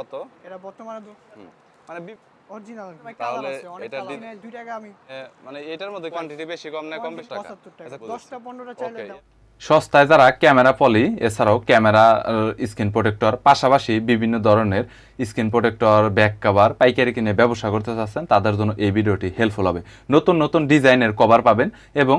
কত? এটা বর্তমানে তো মানে অরিজিনাল তাহলে এটা দি- দুই টাকা আমি মানে এটার মধ্যে কোয়ান্টিটি বেশি কম না কম বেশি টাকা? পঁচাত্তর টাকা। আচ্ছা, বুঝেছি। দশটা পনেরোটা চাইলে দাও। সস্তায় যারা ক্যামেরা পলি এছাড়াও ক্যামেরা স্ক্রিন প্রোটেক্টর পাশাপাশি বিভিন্ন ধরনের স্ক্রিন প্রোটেক্টর ব্যাক কভার পাইকারি কিনে ব্যবসা করতে চাচ্ছেন তাদের জন্য এই ভিডিওটি হেল্পফুল হবে। নতুন নতুন ডিজাইনের কভার পাবেন এবং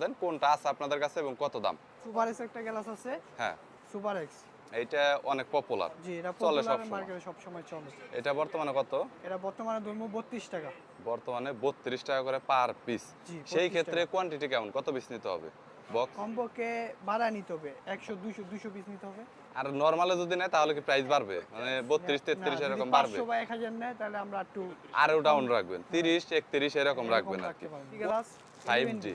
দেন কোনটা আছে আপনাদের কাছে এবং কত দাম? সুপার এক্স একটা গ্লাস আছে। হ্যাঁ। সুপার এক্স এইটা অনেক পপুলার জি এটা চলে সবসময়। মার্কেটে সব সময় চলে। এটা বর্তমানে কত? এটা বর্তমানে ধরবো বত্রিশ টাকা। বর্তমানে বত্রিশ টাকা করে পার পিস সেই ক্ষেত্রে কোয়ান্টিটি কেমন? কত পিস নিতে হবে? বক্স কমপক্ষে ভাড়া নিতে হবে। একশো দুইশো দুইশো পিস নিতে হবে। আর নর্মালে যদি নেয় তাহলে কি প্রাইস বাড়বে? মানে বত্রিশ তেত্রিশ এরকম বাড়বে? পাঁচশো বা এক হাজার নেয় তাহলে আমরা একটু আরও ডাউন রাখবেন। তিরিশ একত্রিশ এরকম রাখবেন আর কি। পারব। গ্লাস ফাইভ জি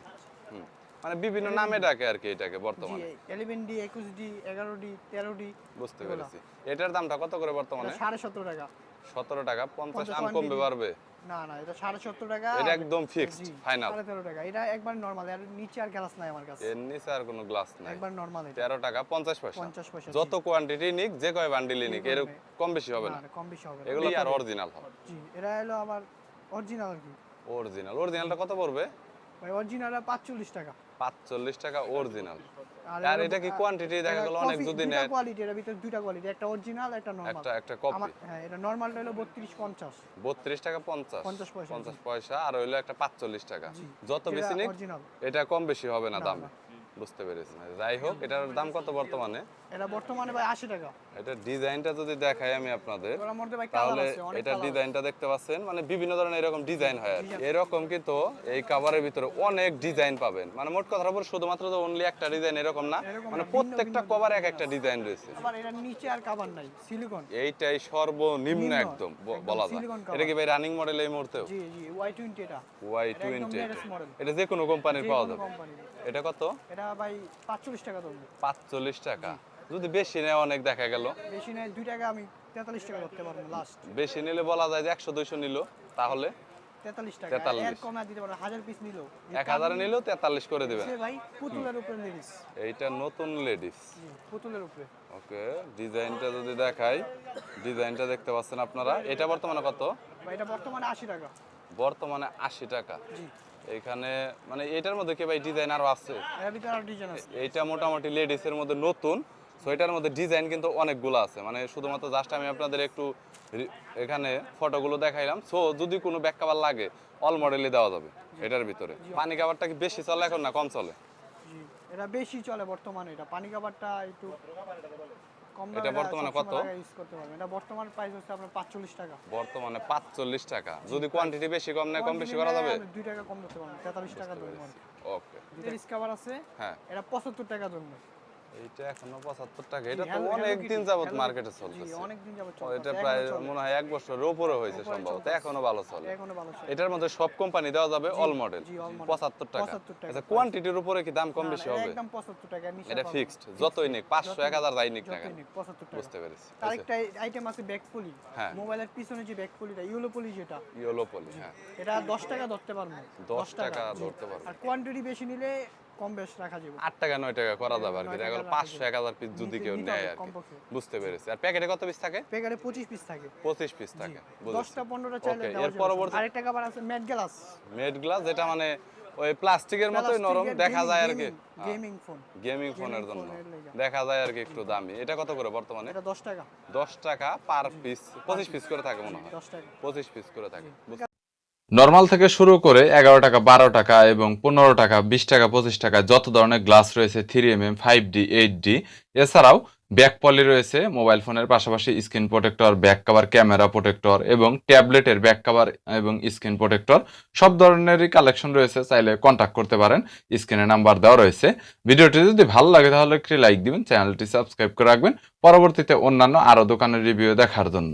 মানে বিভিন্ন নামে ডাকে আর কি এটাকে বর্তমানে। এলেভেন ডি একুশ ডি এগারো ডি তেরো ডি বুঝতে পেরেছি। এটার দামটা কত করে বর্তমানে? সাড়ে সতেরো টাকা। সতেরো টাকা পঞ্চাশ পঞ্চাশ আম কমবে পারবে না না এটা সাড়ে সত্তর টাকা। এটা একদম fixed, জি, final। সাড়ে তেরো টাকা। এটা একবার নর্মাল আর নিচে আর গ্লাস নাই আমার কাছে। এর নিচে আর কোনো গ্লাস নাই। একবার নর্মাল টাকা পঞ্চাশ পয়সা। পঞ্চাশ পয়সা যত কোয়ান্টিটি নিক যে কয় বান্ডিলই নিক এর কম বেশি হবে না কম বেশি হবে এগুলো আর অরিজিনাল হবে? জি এটা হলো আবার অরিজিনাল আর কি। অরিজিনাল অরিজিনালটা কত পড়বে? ভাই অরিজিনাল পাঁচচল্লিশ টাকা। পাঁচচল্লিশ টাকা অরিজিনাল আর এটা কি quantity দেখা গেল? অনেক যদি নেয়? কোয়ালিটি এর ভিতরে দুইটা কোয়ালিটি একটা অরিজিনাল একটা নরমাল একটা একটা কপি হ্যাঁ এটা নরমালটা হলো বত্রিশ পঞ্চাশ। বত্রিশ টাকা পঞ্চাশ। 50 পয়সা, পঞ্চাশ পয়সা আর হইল একটা পাঁচচল্লিশ টাকা। যত বেশি নিক এটা কম বেশি হবে না দামে। বুঝতে পেরেছি। যাই হোক এটার দাম কত বর্তমানে? এটা বর্তমানে ভাই আশি টাকা। এটা ডিজাইনটা যদি দেখাই আমি আপনাদের তাহলে এটা ডিজাইনটা দেখতে পাচ্ছেন মানে বিভিন্ন ধরনের এরকম ডিজাইন হয় আর কি। এরকম কিন্তু এই কাভারের ভিতরে অনেক ডিজাইন পাবেন। মানে মোট কথা বলে শুধুমাত্র যে অনলি একটা ডিজাইন এরকম না মানে প্রত্যেকটা কভার এক একটা ডিজাইন রয়েছে। আবার এটা নিচে আর কাভার নাই সিলিকন এইটাই সর্বনিম্ন একদম বলা যায়। এটা কি ভাই রানিং মডেল এই মুহূর্তেও? জি জি ওয়াই টোয়েন্টি এটা। ওয়াই এটা যে কোনো কোম্পানির পাওয়া যাবে। এটা কত? এটা ভাই পাঁচচল্লিশ টাকা ধরবো। পাঁচচল্লিশ টাকা। যদি বেশি নেয় অনেক দেখা গেল। বেশি নেয় দুই টাকা আমি তেতাল্লিশ টাকা ধরতে পারব লাস্ট বেশি নিলে বলা যায় যে একশো দুইশো নিল তাহলে তেতাল্লিশ টাকা। এর কমে দিতে পারব হাজার পিস নিলো। এক হাজারে নিলেও তেতাল্লিশ করে দেবেন। ভাই পুতুলের উপরে লেডিস এইটা নতুন লেডিস পুতুলের উপরে। ওকে ডিজাইনটা যদি দেখাই ডিজাইনটা দেখতে পাচ্ছেন আপনারা। এটা বর্তমানে কত? এটা বর্তমানে আশি টাকা। বর্তমানে আশি টাকা। এখানে মানে এটার মধ্যে কি ভাই ডিজাইন আরও আছে? এইটা মোটামুটি লেডিসের মধ্যে নতুন। সো এটার মধ্যে ডিজাইন কিন্তু অনেকগুলো আছে। মানে শুধুমাত্র জাস্ট আমি আপনাদের একটু এখানে ফটোগুলো দেখাইলাম। সো যদি কোনো ব্যাক কাভার লাগে অল মডেলই দেওয়া যাবে এটার ভিতরে। পানি কাভারটা কি বেশি চলে এখন না কম চলে? এটা বেশি চলে বর্তমানে। এটা পানি কাভারটা একটু কম এটা বর্তমানে কত? ইউজ করতে পারবেন। এটা বর্তমান প্রাইস হচ্ছে আপনার পাঁচচল্লিশ টাকা। বর্তমানে পাঁচচল্লিশ টাকা। যদি কোয়ান্টিটি বেশি কম নেয় কম বেশি করা যাবে? আমি দুই টাকা কম করতে পারবেন তেতাল্লিশ টাকা ধরবো ওকে ডিসকাভার আছে হ্যাঁ। এটা পঁচাত্তর টাকা ধরবো। এইটা এখনও পঁচাত্তর টাকা। এটা তো অনেক দিন যাবত মার্কেটে। চলতেছে। অনেক দিন যাবত ও, চলতেছে এটা প্রায় মনে হয় এক বছরের উপরে হয়েছে সম্ভবত। এখনও ভালো চলে। এখনও ভালো চলে। এটার মধ্যে সব কোম্পানি দেওয়া যাবে অল মডেল জি, all model। পঁচাত্তর টাকা। 75 টাকা। আচ্ছা কোয়ান্টিটির উপরে কি দাম কম বেশি হবে? একদম পঁচাত্তর টাকা নিচে এটা ফিক্সড যতই নিক পাঁচশো এক হাজার যাই নিক কেন। 75 টাকা। বুঝতে পেরেছি। আরেকটা আইটেম আছে ব্যাক পলি। মোবাইলের পিছনে যে ব্যাক পলিটা ইউলো পলি যেটা। ইয়েলো পলি হ্যাঁ। এটা দশ টাকা ধরতে পারব। দশ টাকা ধরতে পারব। আর কোয়ান্টিটি বেশি নিলে কম বেশ রাখা যাবে। আট টাকা নয় টাকা করা যাবে আর কি। নয় দেখা গেল টাকা পাঁচশো রাখা এক হাজার পিস যদি কেউ নেয় আর বুঝতে পেরেছি। আর প্যাকেটে কত পিস থাকে? প্যাকেটে পঁচিশ পিস থাকে। পঁচিশ পিস থাকে। বুঝেছি। দশটা পনেরোটা চাইলে এর পরবর্তী- আরেকটা খাবার আছে ম্যাট গ্লাস মেড গ্লাস যেটা মানে ওই প্লাস্টিকের মতোই নরম দেখা যায় আর কি। গেমিং ফোন গেমিং ফোনের জন্য। দেখা যায় আর কি একটু দামি। এটা কত করে বর্তমানে? এটা দশ টাকা। দশ টাকা পার পিস পঁচিশ পিস করে থাকে মনে হয়। দশ টাকা। পঁচিশ পিস করে থাকে। নর্মাল থেকে শুরু করে এগারো টাকা, বারো টাকা এবং পনেরো টাকা, বিশ টাকা, পঁচিশ টাকা, যত ধরনের গ্লাস রয়েছে three M M five D eight D এছাড়াও ব্যাক পলি রয়েছে মোবাইল ফোনের পাশাপাশি screen protector back cover camera protector এবং ট্যাবলেটের ব্যাক কাভার এবং স্ক্রিন প্রোটেক্টর সব ধরনেরই কালেকশন রয়েছে, চাইলে কন্ট্যাক্ট করতে পারেন স্ক্রিনে নাম্বার দেওয়া রয়েছে। ভিডিওটি যদি ভালো লাগে, তাহলে একটি লাইক দিবেন চ্যানেলটি সাবস্ক্রাইব করে রাখবেন, পরবর্তীতে অন্যান্য আরও দোকানের রিভিউ দেখার জন্য।